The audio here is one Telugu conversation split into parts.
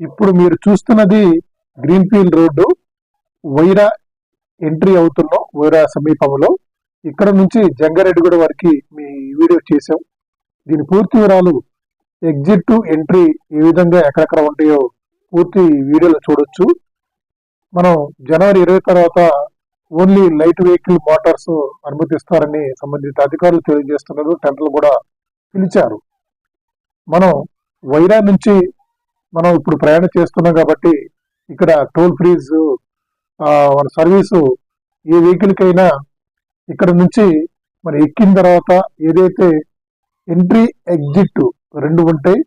ఇప్పుడు మీరు చూస్తున్నది green field road. Wyra entry అవుతున్నాం వైరా సమీపంలో. ఇక్కడ నుంచి జంగారెడ్డిగూడ వరకు మీ వీడియో చేసాం దీని పూర్తి వివరాలు ఎగ్జిట్ టు ఎంట్రీ ఏ విధంగా ఎక్కడెక్కడ ఉంటాయో పూర్తి వీడియోలో చూడొచ్చు. మనం జనవరి ఇరవై తర్వాత ఓన్లీ లైట్ వెహికల్ మోటార్స్ అనుమతిస్తారని సంబంధిత అధికారులు తెలియజేస్తున్నారు. టెండర్లు కూడా పిలిచారు. మనం వైరా నుంచి మనం ఇప్పుడు ప్రయాణం చేస్తున్నాం కాబట్టి ఇక్కడ టోల్ ఫ్రీజ్ మన సర్వీసు ఏ వెహికల్కైనా ఇక్కడ నుంచి మరి ఎక్కిన తర్వాత ఏదైతే ఎంట్రీ ఎగ్జిట్ రెండు ఉంటాయి.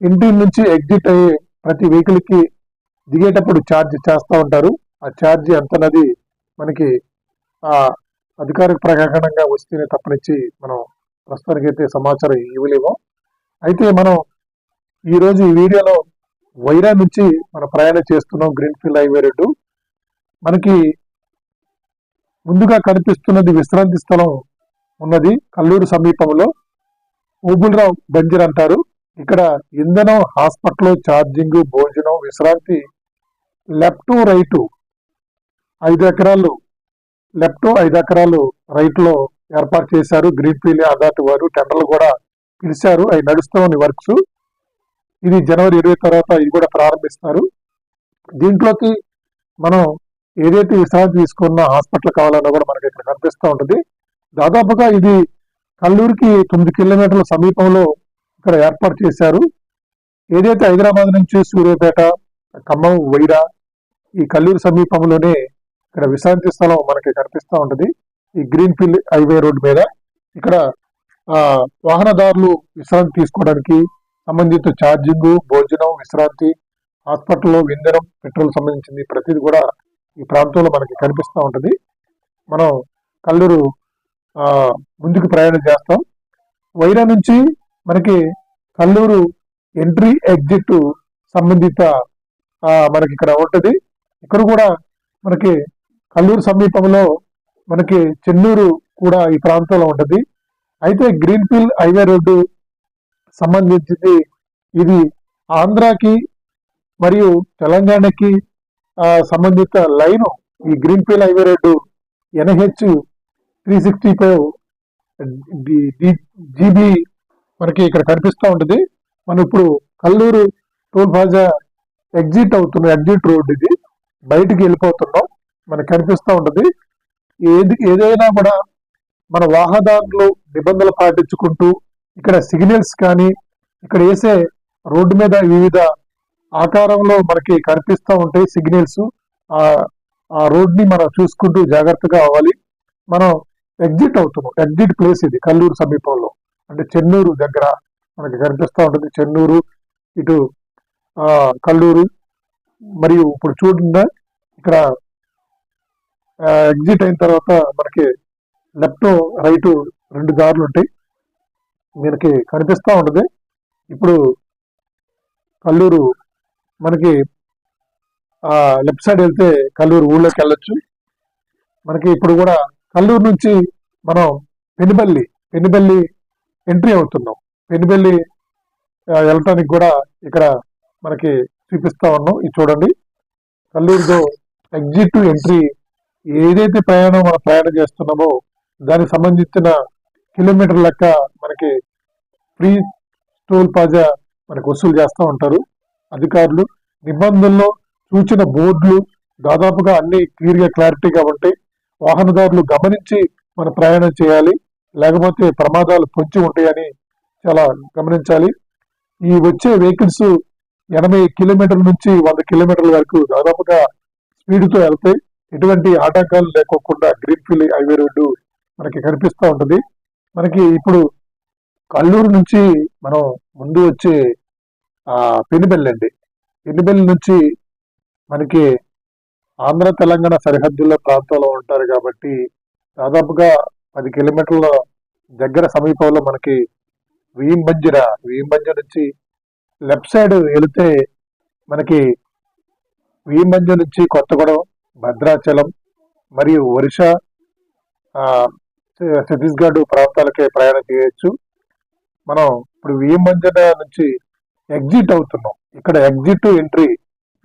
ఎంట్రీ నుంచి ఎగ్జిట్ అయ్యే ప్రతి వెహికల్కి దిగేటప్పుడు ఛార్జ్ చేస్తూ ఉంటారు. ఆ ఛార్జ్ ఎంత అన్నది మనకి ఆ అధికారిక ప్రకారంగా వస్తేనే తప్పనిచ్చి మనం ప్రస్తుతానికి అయితే సమాచారం ఇవ్వలేము. అయితే మనం ఈరోజు ఈ వీడియోలో వైరా నుంచి మన ప్రయాణం చేస్తున్నాం గ్రీన్ ఫీల్డ్ హైవే రోడ్డు. మనకి ముందుగా కనిపిస్తున్నది విశ్రాంతి స్థలం ఉన్నది కల్లూరు సమీపంలో. ఊబులరావు బంజర్ అంటారు. ఇక్కడ ఇంధనం హాస్పిటల్ ఛార్జింగ్ భోజనం విశ్రాంతి లెఫ్ట్ రైటు ఐదు ఎకరాలు లెఫ్ట్ ఐదు ఎకరాలు రైట్లో ఏర్పాటు చేశారు గ్రీన్ ఫీల్డ్ అథారిటీ వారు. టెండర్లు కూడా పిలిచారు. అవి నడుస్తున్న వర్క్స్. ఇది జనవరి ఇరవై తర్వాత ఇది కూడా ప్రారంభిస్తారు. దీంట్లోకి మనం ఏదైతే విశ్రాంతి తీసుకున్న హాస్పిటల్ కావాలన్నా కూడా మనకి ఇక్కడ కనిపిస్తూ ఉంటుంది. దాదాపుగా ఇది కల్లూరుకి తొమ్మిది కిలోమీటర్ల సమీపంలో ఇక్కడ ఏర్పాటు చేశారు. ఏదైతే హైదరాబాద్ నుంచి సూర్యాపేట ఖమ్మం వైరా ఈ కల్లూరు సమీపంలోనే ఇక్కడ విశ్రాంతి స్థలం మనకి కనిపిస్తూ ఉంటుంది. ఈ గ్రీన్ ఫీల్డ్ హైవే రోడ్ మీద. ఇక్కడ వాహనదారులు విశ్రాంతి తీసుకోవడానికి సంబంధిత ఛార్జింగ్ భోజనం విశ్రాంతి హాస్పిటల్లో ఇంధనం పెట్రోల్ సంబంధించింది ప్రతిదీ కూడా ఈ ప్రాంతంలో మనకి కనిపిస్తూ ఉంటుంది. మనం కల్లూరు ముందుకు ప్రయాణం చేస్తాం. వైరా నుంచి మనకి కల్లూరు ఎంట్రీ ఎగ్జిట్ సంబంధిత మనకి ఇక్కడ ఉంటుంది. ఇక్కడ కూడా మనకి కల్లూరు సమీపంలో మనకి చెన్నూరు కూడా ఈ ప్రాంతంలో ఉంటుంది. అయితే గ్రీన్ ఫీల్డ్ హైవే రోడ్డు సంబంధించింది. ఇది ఆంధ్రాకి మరియు తెలంగాణకి సంబంధిత లైను ఈ green field highway road NH three sixty five GB మనకి ఇక్కడ కనిపిస్తూ ఉంటుంది. మనం ఇప్పుడు కల్లూరు టోల్ ప్లాజా ఎగ్జిట్ అవుతుంది ఎగ్జిట్ రోడ్ ఇది. బయటికి వెళ్ళిపోతున్నాం. మనకు కనిపిస్తూ ఉంటుంది. ఏది ఏదైనా కూడా మన వాహనదారులు నిబంధనలు పాటించుకుంటూ ఇక్కడ సిగ్నల్స్ కానీ ఇక్కడ వేసే రోడ్డు మీద వివిధ ఆకారంలో మనకి కనిపిస్తూ ఉంటాయి సిగ్నల్స్. ఆ రోడ్ని మనం చూసుకుంటూ జాగ్రత్తగా అవ్వాలి. మనం ఎగ్జిట్ అవుతున్నాం. ఎగ్జిట్ ప్లేస్ ఇది కల్లూరు సమీపంలో. అంటే చెన్నూరు దగ్గర మనకి కనిపిస్తూ ఉంటుంది చెన్నూరు ఇటు కల్లూరు. మరియు ఇప్పుడు చూడండి ఇక్కడ ఎగ్జిట్ అయిన తర్వాత మనకి లెఫ్ట్ రైట్ రెండు దారులు ఉంటాయి. మనకి కనిపిస్తూ ఉంటుంది. ఇప్పుడు కల్లూరు మనకి ఆ లెఫ్ట్ సైడ్ వెళ్తే కల్లూరు ఊళ్ళోకి వెళ్ళొచ్చు. మనకి ఇప్పుడు కూడా కల్లూరు నుంచి మనం పెనుబల్లి పెనుబల్లి ఎంట్రీ అవుతున్నాం. పెనుబల్లి వెళ్ళటానికి కూడా ఇక్కడ మనకి చూపిస్తా ఉన్నాం. ఇది చూడండి. కల్లూరులో ఎగ్జిట్ ఎంట్రీ ఏదైతే ప్రయాణం మనం ప్రయాణం చేస్తున్నామో దానికి సంబంధించిన కిలోమీటర్ లెక్క మనకి ఫ్రీ టోల్ ప్లాజా మనకు వసూలు చేస్తూ ఉంటారు. అధికారులు నిబంధనల్లో సూచన బోర్డులు దాదాపుగా అన్ని క్లియర్గా క్లారిటీగా ఉంటాయి. వాహనదారులు గమనించి మన ప్రయాణం చేయాలి. లేకపోతే ప్రమాదాలు పొంచి ఉంటాయని చాలా గమనించాలి. ఈ వచ్చే వెహికల్స్ ఎనభై కిలోమీటర్ల నుంచి వంద కిలోమీటర్ల వరకు దాదాపుగా స్పీడ్తో వెళ్తాయి. ఎటువంటి ఆటంకాలు లేకోకుండా గ్రీన్ ఫీల్డ్ హైవే రోడ్డు మనకి కనిపిస్తూ ఉంటుంది. మనకి ఇప్పుడు కల్లూరు నుంచి మనం ముందు వచ్చే ఆ పెనుబెల్లి అండి. పెనుబెల్లి నుంచి మనకి ఆంధ్ర తెలంగాణ సరిహద్దుల ప్రాంతంలో ఉంటారు కాబట్టి దాదాపుగా పది కిలోమీటర్ల దగ్గర సమీపంలో మనకి వీంబంజర వీంబంజర నుంచి లెఫ్ట్ సైడ్ వెళితే మనకి వీంబంజ నుంచి కొత్తగూడెం భద్రాచలం మరియు ఒరిష ఛత్తీస్గఢ్ ప్రాంతాలకే ప్రయాణం చేయొచ్చు. మనం ఇప్పుడు వీంబంజన నుంచి ఎగ్జిట్ అవుతున్నాం. ఇక్కడ ఎగ్జిట్ ఎంట్రీ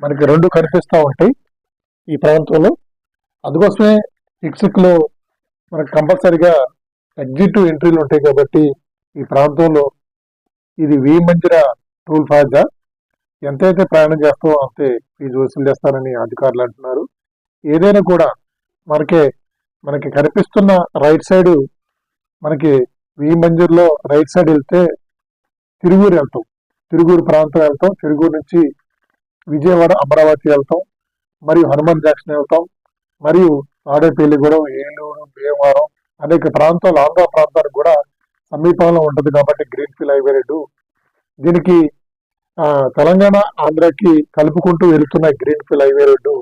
మనకి రెండు కనిపిస్తూ ఉంటాయి ఈ ప్రాంతంలో. అందుకోసమే ఇక్సిక్ మనకు కంపల్సరిగా ఎగ్జిట్ ఎంట్రీలు ఉంటాయి కాబట్టి ఈ ప్రాంతంలో ఇది వి మందిర టోల్ ప్లాజా. ఎంతైతే ప్రయాణం చేస్తామో అంతే ఫీజు వసూలు చేస్తారని అధికారులు అంటున్నారు. ఏదైనా కూడా మనకే మనకి కనిపిస్తున్న రైట్ సైడ్ మనకి వి మంజూర్లో రైట్ సైడ్ వెళ్తే తిరుగురు వెళ్తాం. తిరుగురు ప్రాంతం వెళ్తాం. తిరుగూరు నుంచి విజయవాడ అమరావతి వెళ్తాం. మరియు హనుమాన్ జంక్షన్ వెళ్తాం. మరియు తాడేపల్లిగూడెం ఏలూరు భీమవరం అనేక ప్రాంతాలు ఆంధ్ర ప్రాంతానికి కూడా సమీపంలో ఉంటుంది కాబట్టి గ్రీన్ ఫీల్ హైవే రోడ్డు దీనికి తెలంగాణ ఆంధ్రకి కలుపుకుంటూ వెళ్తున్న గ్రీన్ ఫీల్ హైవే రోడ్డు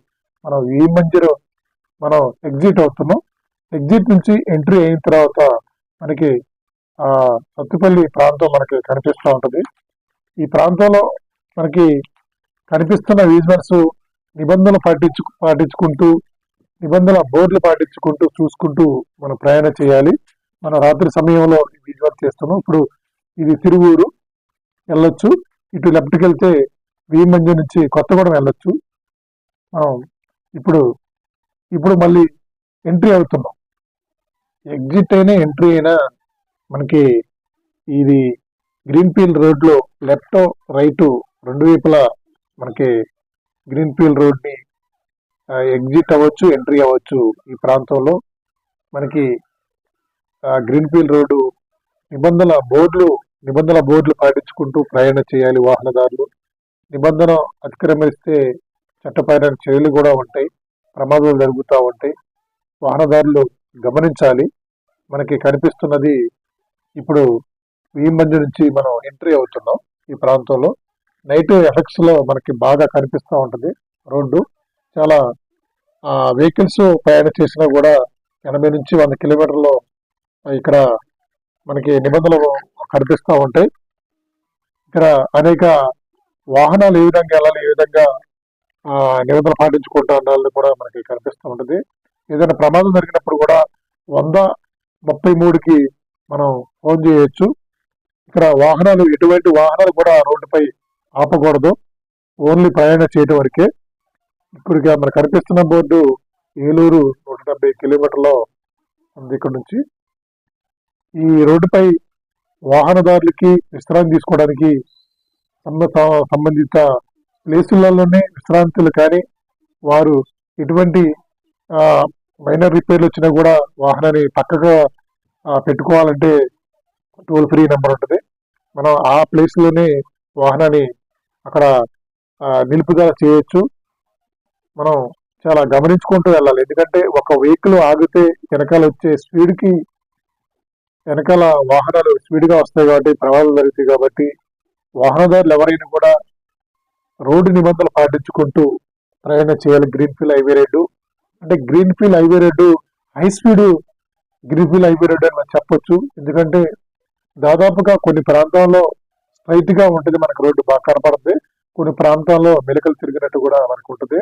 మనం ఈ మంజూరు మనం ఎగ్జిట్ అవుతున్నాం. ఎగ్జిట్ నుంచి ఎంట్రీ అయిన తర్వాత మనకి ఆ సత్తుపల్లి ప్రాంతం మనకి కనిపిస్తూ ఉంటుంది. ఈ ప్రాంతంలో మనకి కనిపిస్తున్న విజువల్స్ నిబంధనలు పాటించు పాటించుకుంటూ నిబంధనల బోర్డులు పాటించుకుంటూ చూసుకుంటూ మనం ప్రయాణం చేయాలి. మన రాత్రి సమయంలో విజువల్ చేస్తున్నాం. ఇప్పుడు ఇది తిరువూరు వెళ్ళొచ్చు. ఇటు లెఫ్ట్కి వెళ్తే వీమంజ నుంచి కొత్తగూడెం వెళ్ళొచ్చు. మనం ఇప్పుడు ఇప్పుడు మళ్ళీ ఎంట్రీ అవుతున్నాం. ఎగ్జిట్ అయినా ఎంట్రీ అయినా మనకి ఇది గ్రీన్ ఫీల్డ్ రోడ్లో లెఫ్ట్ రైట్ రెండు వైపులా మనకి గ్రీన్ ఫీల్డ్ రోడ్ని ఎగ్జిట్ అవ్వచ్చు ఎంట్రీ అవ్వచ్చు ఈ ప్రాంతంలో. మనకి గ్రీన్ ఫీల్డ్ రోడ్డు నిబంధనల బోర్డులు నిబంధనల బోర్డులు పాటించుకుంటూ ప్రయాణం చేయాలి వాహనదారులు. నిబంధన అతిక్రమిస్తే చట్టపరమైన చర్యలు కూడా ఉంటాయి. ప్రమాదాలు జరుగుతూ ఉంటాయి వాహనదారులు గమనించాలి. మనకి కనిపిస్తున్నది ఇప్పుడు ఈ మధ్య నుంచి మనం ఎంట్రీ అవుతున్నాం ఈ ప్రాంతంలో. నైట్ ఎఫెక్ట్స్లో మనకి బాగా కనిపిస్తూ ఉంటుంది రోడ్డు. చాలా వెహికల్స్ ప్రయాణం చేసినా కూడా ఎనభై నుంచి వంద కిలోమీటర్లు ఇక్కడ మనకి నిబంధనలు కనిపిస్తూ ఉంటాయి. ఇక్కడ అనేక వాహనాలు ఏ విధంగా వెళ్ళాలి ఏ విధంగా నిబంధనలు పాటించుకుంటూ ఉండాలని కూడా మనకి కనిపిస్తూ ఉంటుంది. ఏదైనా ప్రమాదం జరిగినప్పుడు కూడా వంద ముప్పై మూడుకి మనం ఫోన్ చేయొచ్చు. ఇక్కడ వాహనాలు ఎటువంటి వాహనాలు కూడా రోడ్డుపై ఆపకూడదు. ఓన్లీ ప్రయాణం చేయడం వరకే. ఇప్పటికి మనకు కనిపిస్తున్న బోర్డు ఏలూరు నూట డెబ్బై కిలోమీటర్లో ఉంది ఇక్కడ నుంచి. ఈ రోడ్డుపై వాహనదారులకి విశ్రాంతి తీసుకోవడానికి సంబంధిత ప్లేసులలోనే విశ్రాంతులు కానీ వారు ఎటువంటి మైనర్ రిపేర్లు వచ్చినా కూడా వాహనాన్ని పక్కగా పెట్టుకోవాలంటే టోల్ ఫ్రీ నెంబర్ ఉంటుంది. మనం ఆ ప్లేస్లోనే వాహనాన్ని అక్కడ నిలుపుదల చేయొచ్చు. మనం చాలా గమనించుకుంటూ వెళ్ళాలి. ఎందుకంటే ఒక వెహికల్ ఆగితే వెనకాల వచ్చే స్పీడ్కి వెనకాల వాహనాలు స్పీడ్గా వస్తాయి కాబట్టి ప్రమాదం జరుగుతాయి కాబట్టి వాహనదారులు ఎవరైనా కూడా రోడ్డు నిబంధనలు పాటించుకుంటూ ప్రయాణం చేయాలి. గ్రీన్ ఫీల్డ్ హైవే రోడ్డు అంటే green field highway road high speed greenfield highway road అని మనం చెప్పొచ్చు. ఎందుకంటే దాదాపుగా కొన్ని ప్రాంతాల్లో స్ట్రైట్గా ఉంటుంది మనకు రోడ్డు బాగా కనపడుతుంది. కొన్ని ప్రాంతాల్లో మెలకలు తిరిగినట్టు కూడా మనకు ఉంటుంది.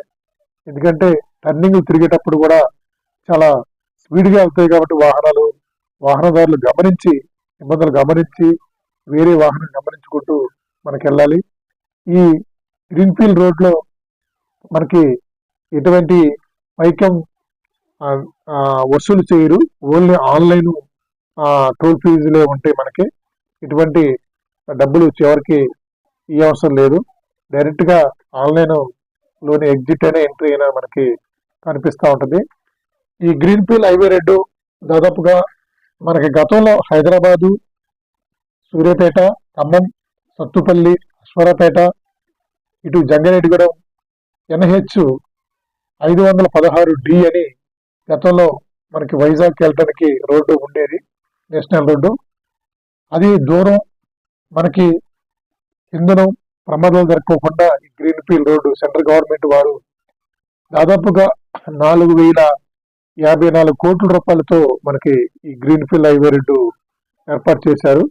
ఎందుకంటే టర్నింగ్లు తిరిగేటప్పుడు కూడా చాలా స్పీడ్గా వెళ్తాయి కాబట్టి వాహనాలు వాహనదారులు గమనించి నిబంధనలు గమనించి వేరే వాహనం గమనించుకుంటూ మనకి వెళ్ళాలి. ఈ గ్రీన్ ఫీల్డ్ మనకి ఎటువంటి పైకం వసూలు చేయరు. ఓన్లీ ఆన్లైన్ టోల్ ఫీజులే ఉంటాయి మనకి. ఎటువంటి డబ్బులు చివరికి ఈ అవసరం లేదు. డైరెక్ట్గా ఆన్లైన్లోని ఎగ్జిట్ అయినా ఎంట్రీ అయినా మనకి కనిపిస్తూ ఉంటుంది. ఈ గ్రీన్ ఫీల్డ్ హైవే రెడ్డు దాదాపుగా మనకి గతంలో హైదరాబాదు సూర్యాపేట ఖమ్మం సత్తుపల్లి అశ్వరాపేట ఇటు జంగారెడ్డిగూడెం ఎన్హెచ్ ఐదు వందల పదహారు డి అని గతంలో మనకి వైజాగ్ వెళ్ళడానికి రోడ్డు ఉండేది నేషనల్ రోడ్డు. అది దూరం మనకి ఇంధనం ప్రమాదాలు జరగకుండా ఈ green field road central government వారు దాదాపుగా నాలుగు వేల యాభై నాలుగు కోట్ల రూపాయలతో మనకి ఈ గ్రీన్ ఫీల్డ్ హైవే రోడ్డు ఏర్పాటు చేశారు.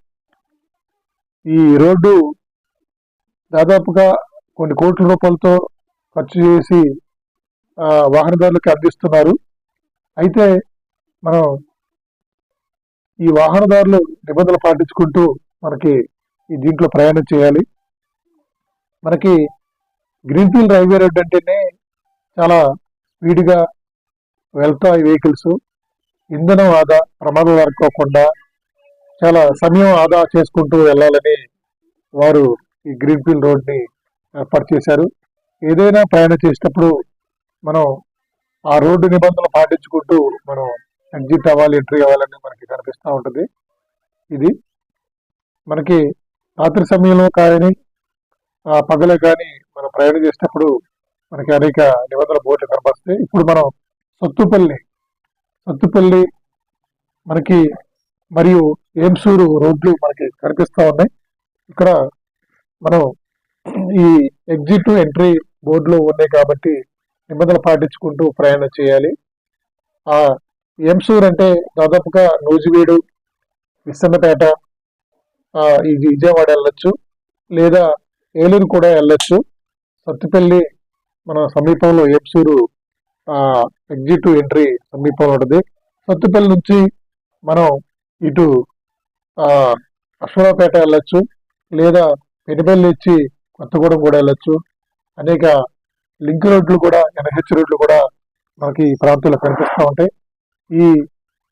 ఈ రోడ్డు దాదాపుగా కొన్ని కోట్ల రూపాయలతో ఖర్చు చేసి వాహనదారులకి వాహనదారులకు అందిస్తున్నారు. అయితే మనం ఈ వాహనదారులు నిబంధనలు పాటించుకుంటూ మనకి ఈ దీంట్లో ప్రయాణం చేయాలి. మనకి గ్రీన్ఫీల్డ్ రైల్వే రోడ్ అంటేనే చాలా స్పీడ్గా వెళ్తాయి వెహికల్స్. ఇంధనం ఆదా ప్రమాదం వరకోకుండా చాలా సమయం ఆదా చేసుకుంటూ వెళ్ళాలని వారు ఈ గ్రీన్ఫీల్డ్ రోడ్ని ఏర్పాటు చేశారు. ఏదైనా ప్రయాణం చేసేటప్పుడు మనం ఆ రోడ్డు నిబంధనలు పాటించుకుంటూ మనం ఎగ్జిట్ అవ్వాలి ఎంట్రీ అవ్వాలని మనకి కనిపిస్తూ ఉంటుంది. ఇది మనకి రాత్రి సమయంలో కానీ ఆ పగలే కానీ మనం ప్రయాణం చేసేటప్పుడు మనకి అనేక నిబంధనల బోర్డులు కనపరుస్తాయి ఇప్పుడు మనం సత్తుపల్లి సత్తుపల్లి మనకి మరియు ఏంసూరు రోడ్లు మనకి కనిపిస్తూ ఉన్నాయి. ఇక్కడ మనం ఈ ఎగ్జిట్ ఎంట్రీ బోర్డులు ఉన్నాయి కాబట్టి నిబంధనలు పాటించుకుంటూ ప్రయాణం చేయాలి. ఆ ఎంసూర్ అంటే దాదాపుగా నూజివీడు విస్సన్నపేట ఈ ఇది విజయవాడ వెళ్ళొచ్చు. లేదా ఏలూరు కూడా వెళ్ళొచ్చు. సత్తుపల్లి మన సమీపంలో ఎంసూరు ఎగ్జిట్ ఎంట్రీ సమీపంలో ఉంటుంది సత్తుపల్లి నుంచి మనం ఇటు అశ్వరాపేట అశ్వరావుపేట వెళ్ళొచ్చు. లేదా పెనుబల్లి నుంచి కొత్తగూడెం కూడా వెళ్ళొచ్చు. అనేక లింక్ రోడ్లు కూడా ఎన్హెచ్ రోడ్లు కూడా మనకి ఈ ప్రాంతంలో కనిపిస్తూ ఉంటాయి. ఈ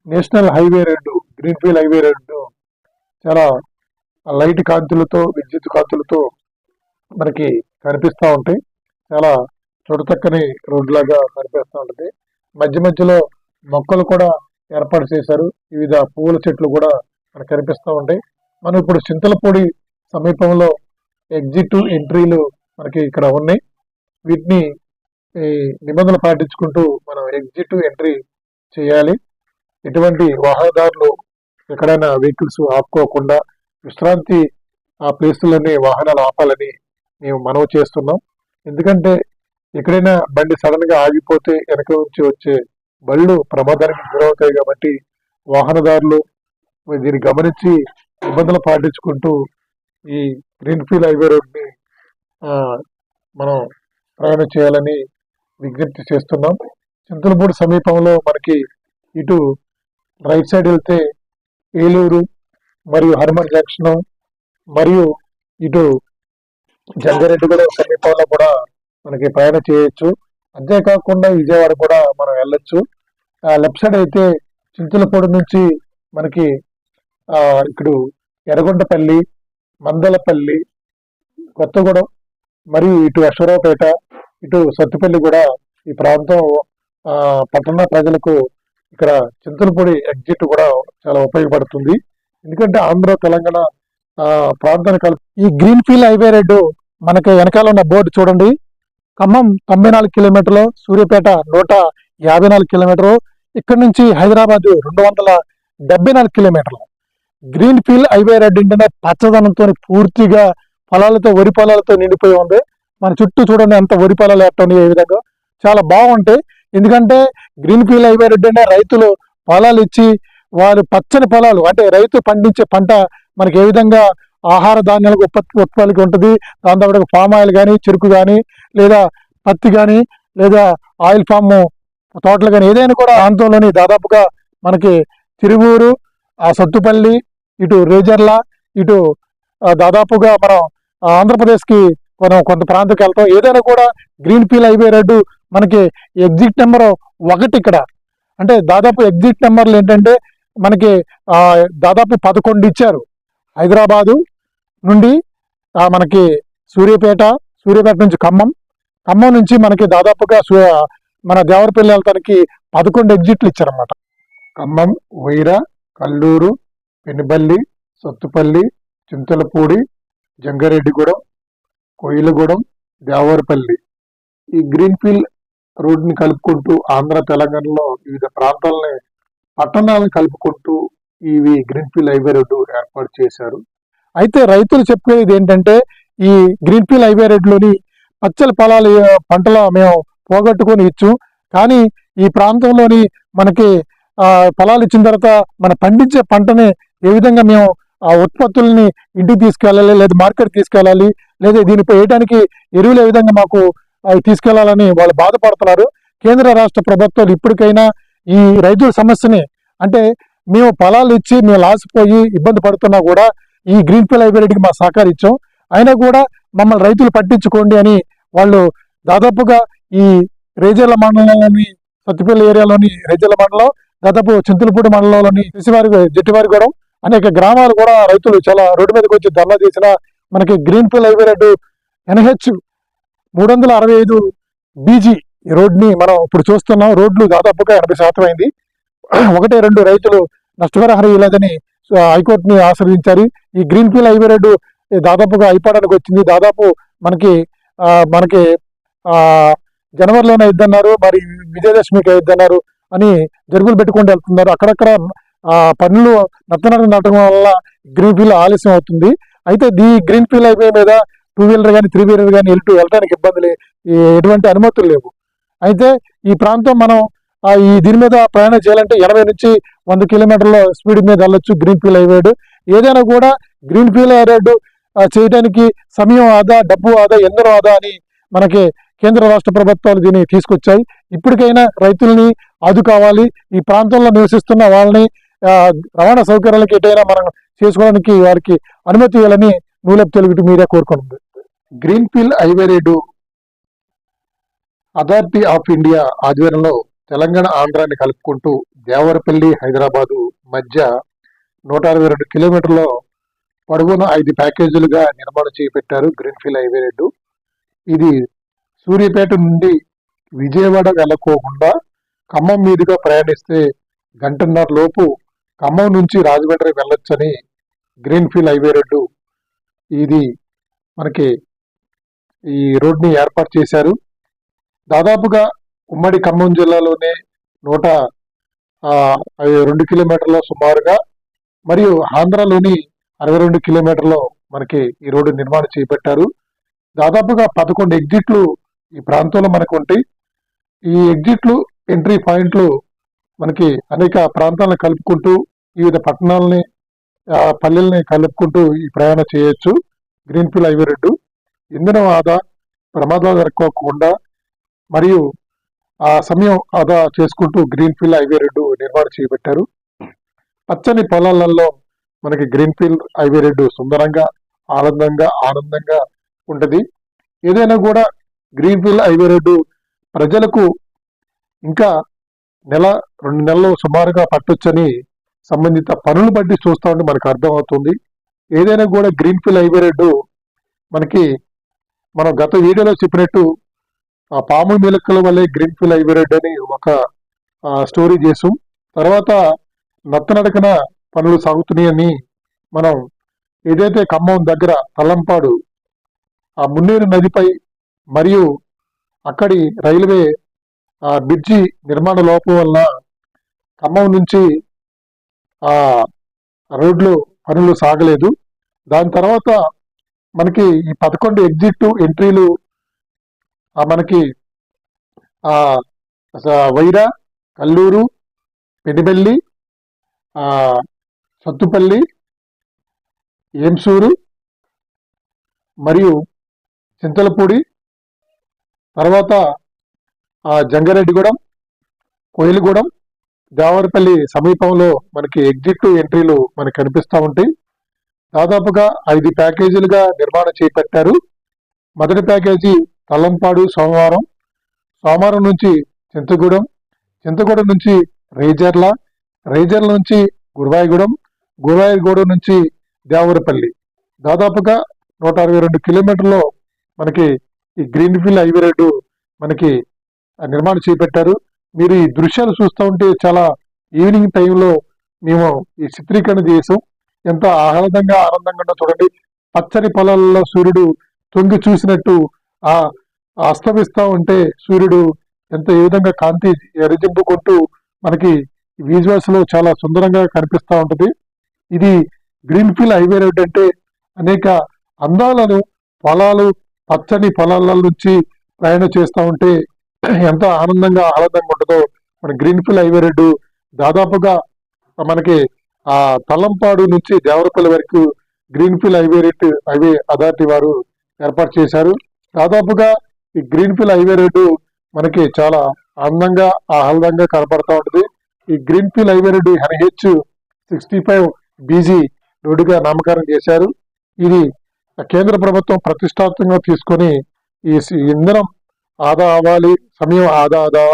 national highway road greenfield highway road చాలా లైట్ కాంతులతో విద్యుత్ కాంతులతో మనకి కనిపిస్తూ ఉంటాయి. చాలా చూడతక్కని రోడ్డు లాగా కనిపిస్తూ ఉంటుంది. మధ్య మధ్యలో మొక్కలు కూడా ఏర్పాటు చేశారు. వివిధ పువ్వుల చెట్లు కూడా మనకు కనిపిస్తూ ఉంటాయి. మనం ఇప్పుడు చింతలపూడి సమీపంలో ఎగ్జిట్ ఎంట్రీలు మనకి ఇక్కడ ఉన్నాయి. వీటిని ఈ నిబంధనలు పాటించుకుంటూ మనం ఎగ్జిట్ ఎంట్రీ చేయాలి. ఎటువంటి వాహనదారులు ఎక్కడైనా వెహికల్స్ ఆపుకోకుండా విశ్రాంతి ఆ ప్లేసులన్నీ వాహనాలు ఆపాలని మేము మనవి చేస్తున్నాం. ఎందుకంటే ఎక్కడైనా బండి సడన్గా ఆగిపోతే వెనక నుంచి వచ్చే బళ్ళు ప్రమాదానికి గురవుతాయి కాబట్టి వాహనదారులు దీన్ని గమనించి నిబంధనలు పాటించుకుంటూ ఈ గ్రీన్ఫీల్డ్ హైవే రోడ్ని మనం ప్రయాణం చేయాలని విజ్ఞప్తి చేస్తున్నాం. చింతలపూడి సమీపంలో మనకి ఇటు రైట్ సైడ్ వెళ్తే ఏలూరు మరియు హనుమాన్ జంక్షన్ మరియు ఇటు జంగారెడ్డిగూడ సమీపంలో కూడా మనకి ప్రయాణం చేయొచ్చు. అంతేకాకుండా విజయవాడ కూడా మనం వెళ్ళొచ్చు. లెఫ్ట్ సైడ్ అయితే చింతలపూడి నుంచి మనకి ఆ ఇప్పుడు ఎర్రగొండపల్లి మందలపల్లి కొత్తగూడెం మరియు ఇటు అశ్వరావుపేట ఇటు సత్తుపల్లి కూడా ఈ ప్రాంతం పట్టణ ప్రజలకు ఇక్కడ చింతలపూడి ఎగ్జిట్ కూడా చాలా ఉపయోగపడుతుంది. ఎందుకంటే ఆంధ్ర తెలంగాణ ప్రాంతానికి ప్రాంతాన్ని ఈ గ్రీన్ ఫీల్డ్ హైవే రోడ్డు మనకి వెనకాల ఉన్న బోర్డు చూడండి. ఖమ్మం తొంభై నాలుగు కిలోమీటర్లు సూర్యాపేట నూట యాభై నాలుగు కిలోమీటర్లు ఇక్కడ నుంచి హైదరాబాద్ రెండు వందల డెబ్బై నాలుగు కిలోమీటర్లు. గ్రీన్ ఫీల్డ్ హైవే రెడ్ అంటేనే పచ్చదనంతో పూర్తిగా పొలాలతో వరి పొలాలతో నిండిపోయి ఉంది. మన చుట్టూ చూడండి ఎంత వరి పొలాలు ఏ విధంగా. చాలా బాగుంటాయి. ఎందుకంటే గ్రీన్ ఫీల్డ్ హైవే రెడ్ అంటే రైతులు పొలాలు ఇచ్చి వారు పచ్చని పొలాలు అంటే రైతు పండించే పంట మనకి ఏ విధంగా ఆహార ధాన్యాలకు ఉత్పత్తి ఉత్పత్తికి ఉంటుంది. దాని పాటు ఫామ్ ఆయిల్ కానీ చెరుకు కానీ లేదా పత్తి కానీ లేదా ఆయిల్ ఫామ్ తోటలు కానీ ఏదైనా కూడా ప్రాంతంలోని దాదాపుగా మనకి తిరువూరు ఆ సత్తుపల్లి ఇటు రేజర్ల ఇటు దాదాపుగా మనం ఆంధ్రప్రదేశ్కి మనం కొంత ప్రాంతానికి వెళ్తాం. ఏదైనా కూడా గ్రీన్ ఫీల్డ్ హైవే రోడ్డు మనకి ఎగ్జిట్ నెంబర్ ఒకటి ఇక్కడ. అంటే దాదాపు ఎగ్జిట్ నెంబర్లు ఏంటంటే మనకి దాదాపు పదకొండు ఇచ్చారు. హైదరాబాదు నుండి మనకి సూర్యాపేట సూర్యాపేట నుంచి ఖమ్మం. ఖమ్మం నుంచి మనకి దాదాపుగా మన దేవరపల్లి వెళ్తానికి పదకొండు ఎగ్జిట్లు ఇచ్చారన్నమాట. ఖమ్మం వైరా కల్లూరు పెనుబల్లి సత్తుపల్లి చింతలపూడి జంగారెడ్డిగూడెం కోయిలగూడెం దేవరపల్లి. ఈ గ్రీన్ఫీల్డ్ రోడ్ని కలుపుకుంటూ ఆంధ్ర తెలంగాణలో వివిధ ప్రాంతాలని పట్టణాలను కలుపుకుంటూ ఇవి గ్రీన్ఫీల్డ్ హైవే రోడ్డు ఏర్పాటు చేశారు. అయితే రైతులు చెప్పేది ఏంటంటే ఈ గ్రీన్ఫీల్డ్ హైవే రోడ్లోని పచ్చల పొలాలు పంటల మేము పోగొట్టుకొని ఇచ్చు. కానీ ఈ ప్రాంతంలోని మనకి పొలాలు ఇచ్చిన తర్వాత మన పండించే పంటని ఏ విధంగా మేము ఆ ఉత్పత్తుల్ని ఇంటికి తీసుకెళ్ళాలి లేదా మార్కెట్ తీసుకెళ్ళాలి లేదా దీనిపై వేయడానికి ఎరువులు ఏ విధంగా మాకు అవి తీసుకెళ్ళాలని వాళ్ళు బాధపడుతున్నారు. కేంద్ర రాష్ట్ర ప్రభుత్వాలు ఇప్పటికైనా ఈ రైతుల సమస్యని అంటే మేము ఫలాలు ఇచ్చి మేము లాసిపోయి ఇబ్బంది పడుతున్నా కూడా ఈ గ్రీన్ ఫీల్డ్ లైబ్రరీకి మా సహకారం ఇచ్చాం అయినా కూడా మమ్మల్ని రైతులు పట్టించుకోండి అని వాళ్ళు దాదాపుగా ఈ రేజర్ల మండలంలోని సత్తిపల్లి ఏరియాలోని రేజర్ల మండలం దాదాపు చింతలపూడి మండలంలోని శిశివారి జట్టివారిగూడెం అనేక గ్రామాలు కూడా రైతులు చాలా రోడ్డు మీదకి వచ్చి ధర్నా చేసిన మనకి green field highway road NH మూడు వందల అరవై ఐదు బీజీ ఈ రోడ్ని మనం ఇప్పుడు చూస్తున్నాం. రోడ్లు దాదాపుగా ఎనభై శాతం అయింది. ఒకటే రెండు రైతులు నష్టపరిహారం ఇవ్వలేదని హైకోర్టుని ఆశ్రయించారు. ఈ గ్రీన్ ఫీల్డ్ హైవే రోడ్డు దాదాపుగా అయిపోవడానికి వచ్చింది. దాదాపు మనకి మనకి జనవరిలోనే ఇద్దన్నారు మరి విజయదశమికి ఇద్దన్నారు అని జరుగులు పెట్టుకుంటూ వెళ్తున్నారు. అక్కడక్కడ ఆ పనులు నత్తనడ నాటడం వల్ల గ్రీన్ ఫీల్ ఆలస్యం అవుతుంది. అయితే ఈ గ్రీన్ ఫీల్ హైవే మీద టూ వీలర్ కానీ త్రీ వీలర్ కానీ వెళ్తూ వెళ్ళడానికి ఇబ్బందులు ఎటువంటి అనుమతులు లేవు. అయితే ఈ ప్రాంతం మనం ఈ దీని మీద ప్రయాణం చేయాలంటే ఎనభై నుంచి వంద కిలోమీటర్ల స్పీడ్ మీద వెళ్ళొచ్చు గ్రీన్ ఫీల్డ్ హైవే ఏదైనా కూడా గ్రీన్ ఫీల్డ్ హైవే చేయడానికి సమయం ఆదా డబ్బు ఆదా ఎందరో ఆదా అని మనకి కేంద్ర రాష్ట్ర ప్రభుత్వాలు దీన్ని తీసుకొచ్చాయి. ఇప్పటికైనా రైతుల్ని ఆదుకోవాలి. ఈ ప్రాంతంలో నివసిస్తున్న వాళ్ళని రవాణా సౌకర్యాలకి ఎటైనా మనం చేసుకోవడానికి వారికి అనుమతి ఇవ్వాలని నూలెప్ తెలుగు మీడియా కోరుకుంటుంది. Green field highway road authority of India ఆధ్వర్యంలో తెలంగాణ ఆంధ్రాన్ని కలుపుకుంటూ దేవరపల్లి హైదరాబాదు మధ్య నూట అరవై రెండు కిలోమీటర్ల పొడవున ఐదు ప్యాకేజీలుగా నిర్మాణం చేపట్టారు గ్రీన్ఫీల్డ్ హైవే రోడ్డు. ఇది సూర్యాపేట నుండి విజయవాడ వెళ్ళకోకుండా ఖమ్మం మీదుగా ప్రయాణిస్తే గంటన్నర లోపు ఖమ్మం నుంచి రాజమండ్రి వెళ్ళొచ్చని గ్రీన్ఫీల్డ్ హైవే రోడ్డు ఇది మనకి ఈ రోడ్ని ఏర్పాటు చేశారు. దాదాపుగా ఉమ్మడి ఖమ్మం జిల్లాలోనే నూట రెండు కిలోమీటర్ల సుమారుగా మరియు ఆంధ్రలోని అరవై రెండు కిలోమీటర్లో మనకి ఈ రోడ్డు నిర్మాణం చేపట్టారు. దాదాపుగా పదకొండు ఎగ్జిట్లు ఈ ప్రాంతంలో మనకు ఉంటాయి. ఈ ఎగ్జిట్లు ఎంట్రీ పాయింట్లు మనకి అనేక ప్రాంతాలను కలుపుకుంటూ వివిధ పట్టణాలని పల్లెల్ని కలుపుకుంటూ ఈ ప్రయాణం చేయొచ్చు. గ్రీన్ ఫీల్ హైవే రెడ్డు ఇంధనం ఆదా ప్రమాదాలు జరగకుండా మరియు ఆ సమయం ఆదా చేసుకుంటూ గ్రీన్ ఫీల్డ్ హైవే రెడ్డు నిర్మాణం చేపట్టారు. పచ్చని పొలాలలో మనకి గ్రీన్ ఫీల్డ్ హైవే రెడ్డు సుందరంగా ఆనందంగా ఆనందంగా ఉంటుంది. ఏదైనా కూడా గ్రీన్ ఫీల్డ్ హైవే రెడ్డు ప్రజలకు ఇంకా నెల రెండు నెలలు సుమారుగా పట్టొచ్చని సంబంధిత పనులు బట్టి చూస్తా ఉంటే మనకు అర్థమవుతుంది. ఏదైనా కూడా గ్రీన్ ఫీల్ హైబ్రిడ్ రోడ్డు మనకి మనం గత వీడియోలో చెప్పినట్టు ఆ పాము మిలకల వల్లే గ్రీన్ ఫీల్డ్ హైబ్రిడ్ అని ఒక స్టోరీ చేసాం. తర్వాత నత్తనడకన పనులు సాగుతున్నాయని మనం ఏదైతే ఖమ్మం దగ్గర తల్లంపాడు ఆ మున్నేరు నదిపై మరియు అక్కడి రైల్వే ఆ బ్రిడ్జి నిర్మాణ లోపం వల్ల ఖమ్మం నుంచి ఆ రోడ్లు పనులు సాగలేదు. దాని తర్వాత మనకి ఈ పదకొండు ఎగ్జిట్ ఎంట్రీలు ఆ మనకి ఆ వైరా కల్లూరు పెనిబెల్లి సత్తుపల్లి ఏంసూరు మరియు చింతలపూడి. తర్వాత జంగారెడ్డిగూడెం కోయిలగూడెం దేవరపల్లి సమీపంలో మనకి ఎగ్జిట్ ఎంట్రీలు మనకి కనిపిస్తూ ఉంటాయి. దాదాపుగా ఐదు ప్యాకేజీలుగా నిర్మాణం చేపట్టారు. మొదటి ప్యాకేజీ తల్లంపాడు సోమవారం సోమవారం నుంచి చింతగూడెం చింతగూడెం నుంచి రేజర్ల రేజర్ల నుంచి గురువాయిగూడెం గురువాయిగూడెం నుంచి దేవరపల్లి దాదాపుగా నూట అరవై రెండు కిలోమీటర్లో మనకి ఈ గ్రీన్ఫీల్డ్ హైవే రోడ్డు మనకి నిర్మాణం చేపట్టారు. మీరు ఈ దృశ్యాలు చూస్తూ ఉంటే చాలా ఈవినింగ్ టైంలో మేము ఈ చిత్రీకరణ చేసాం. ఎంత ఆహ్లాదంగా ఆనందంగా ఉందో చూడండి. పచ్చని పొలాల్లో సూర్యుడు తొంగి చూసినట్టు ఆ ఆ అస్తమిస్తా ఉంటే సూర్యుడు ఎంత ఏ విధంగా కాంతి ఎరజింపుకుంటూ మనకి విజువల్స్లో చాలా సుందరంగా కనిపిస్తూ ఉంటుంది. ఇది గ్రీన్ ఫీల్డ్ హైవే రోడ్ అంటే అనేక అందాలను పొలాలు పచ్చని పొలాల నుంచి ప్రయాణం చేస్తూ ఉంటే ఎంత ఆనందంగా ఆహ్లాదంగా ఉంటుందో. మన గ్రీన్ ఫీల్డ్ హైవే రోడ్డు దాదాపుగా మనకి ఆ తల్లంపాడు నుంచి దేవరపల్లి వరకు green highway rate highway authority వారు ఏర్పాటు చేశారు. దాదాపుగా ఈ గ్రీన్ హైవే రోడ్డు మనకి చాలా అందంగా ఆహ్లాదంగా కనపడతా ఉంటుంది. ఈ green field highway road NH sixty five BG రోడ్డుగా నామకరణం చేశారు. ఇది కేంద్ర ప్రభుత్వం ప్రతిష్టాత్మకంగా తీసుకొని ఈ సి- ఇంధనం ఆదా అవ్వాలి సమయం ఆదా ఆదా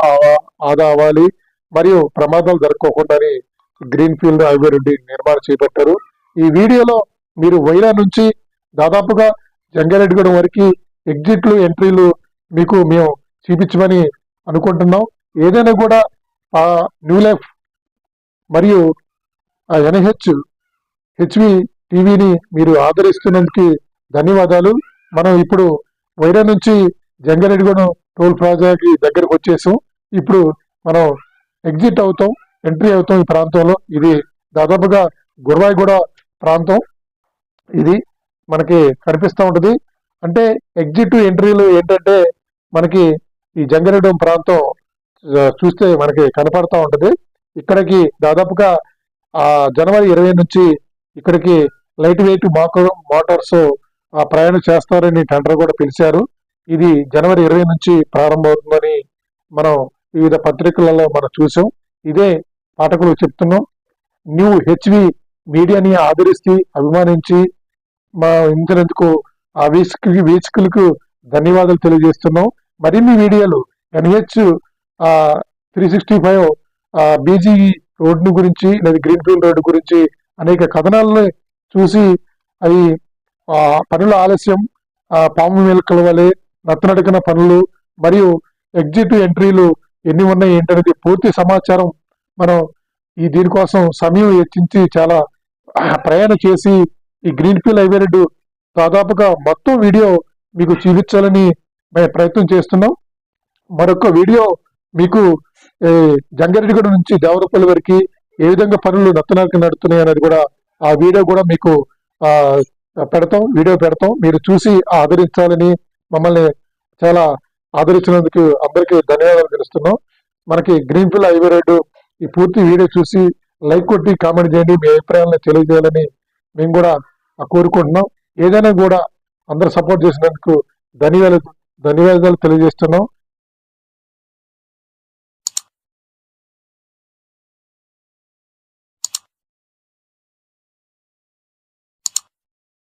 ఆదా అవ్వాలి. మరియు ప్రమాదాలు జరగకోకుండాని గ్రీన్ ఫీల్డ్ హైవే నుండి నిర్మాణం చేపట్టారు. ఈ వీడియోలో మీరు వైరా నుంచి దాదాపుగా జంగారెడ్డిగూడెం వరకు ఎగ్జిట్లు ఎంట్రీలు మీకు మేము చూపించమని అనుకుంటున్నాం. ఏదైనా కూడా ఆ న్యూ లైఫ్ మరియు ఆ ఎన్హెచ్ హెచ్వి టీవీని మీరు ఆదరిస్తున్నందుకు ధన్యవాదాలు. మనం ఇప్పుడు వైరా నుంచి జంగారెడ్డిగూడెం టోల్ ప్లాజాకి దగ్గరకు వచ్చేసాం ఇప్పుడు మనం ఎగ్జిట్ అవుతాం ఎంట్రీ అవుతాం ఈ ప్రాంతంలో. ఇది దాదాపుగా గురవాయిగూడ ప్రాంతం. ఇది మనకి కనిపిస్తూ ఉంటుంది. అంటే ఎగ్జిట్ ఎంట్రీలు ఏంటంటే మనకి ఈ జంగారెడ్డి ప్రాంతం చూస్తే మనకి కనపడతా ఉంటుంది. ఇక్కడికి దాదాపుగా ఆ జనవరి ఇరవై నుంచి ఇక్కడికి లైట్ వెయిట్ మోటార్స్ ఆ ప్రయాణం చేస్తారని టెండర్ కూడా పిలిచారు. ఇది జనవరి ఇరవై నుంచి ప్రారంభమవుతుందని మనం వివిధ పత్రికలలో మనం చూసాం. ఇదే పాఠకులు చెప్తున్నాం. న్యూ హెచ్వి మీడియాని ఆదరిస్తూ అభిమానించి మా ఇంతనందుకు ఆ వీక్షకు వీక్షకులకు ధన్యవాదాలు తెలియజేస్తున్నాం. మరిన్ని వీడియోలు NH three sixty five BG road గురించి లేదా గ్రీన్ ఫీల్డ్ రోడ్డు గురించి అనేక కథనాలని చూసి అవి పనుల ఆలస్యం పాము మెలకల వలె నత్తనడకన పనులు మరియు ఎగ్జిట్ ఎంట్రీలు ఎన్ని ఉన్నాయి ఏంటనేది పూర్తి సమాచారం మనం ఈ దీనికోసం సమయం వెచ్చించి చాలా ప్రయాణం చేసి ఈ గ్రీన్ ఫీల్డ్ హైవే రెడ్డు దాదాపుగా మొత్తం వీడియో మీకు చూపించాలని మేము ప్రయత్నం చేస్తున్నాం. మరొక వీడియో మీకు జంగారెడ్డిగూడ నుంచి దేవరపల్లి వరకు ఏ విధంగా పనులు నత్తనానికి నడుతున్నాయి అనేది కూడా ఆ వీడియో కూడా మీకు పెడతాం వీడియో పెడతాం. మీరు చూసి ఆదరించాలని మమ్మల్ని చాలా ఆదరించినందుకు అందరికీ ధన్యవాదాలు తెలుస్తున్నాం. మనకి గ్రీన్ ఫీల్డ్ హైవే రోడ్డు ఈ పూర్తి వీడియో చూసి లైక్ కొట్టి కామెంట్ చేయండి. మీ అభిప్రాయాలను తెలియజేయాలని మేము కూడా కోరుకుంటున్నాం. ఏదైనా కూడా అందరు సపోర్ట్ చేసినందుకు ధన్యవాదాలు ధన్యవాదాలు తెలియజేస్తున్నాం.